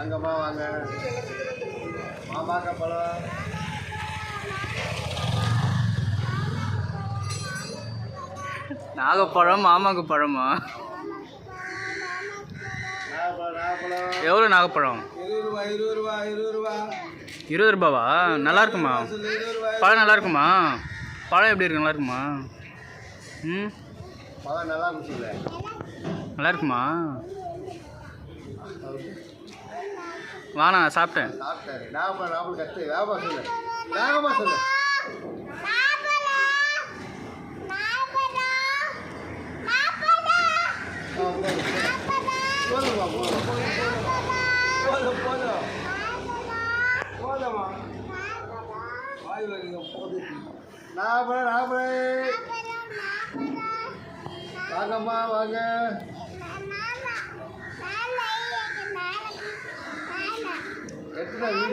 வாங்கம்மா வாங்க. மாமாக்க பழம். நாகப்பழம் மாமாக்கு பழமா? எவ்வளோ நாகப்பழம். இருபது ரூபா இருபது ரூபா இருபது ரூபா. இருபது ரூபாவா? நல்லா இருக்குமா? பழம் நல்லா இருக்குமா? பழம் எப்படி இருக்கு? நல்லா இருக்குமா? ம்? பழம் நல்லா இருந்துச்சுல்ல. நல்லா இருக்குமா? வாணா சாப்பிட்டேன். சாப்பிட்டேன் நாகப்பழம் நாகப்பழம் கத்து. வேகமா சொல்லு. வேகமா சொல்லு. ஆ, போதும், போதும். போதும் போதும். வாய் போதும் வாங்கம்மா வாங்க. 看。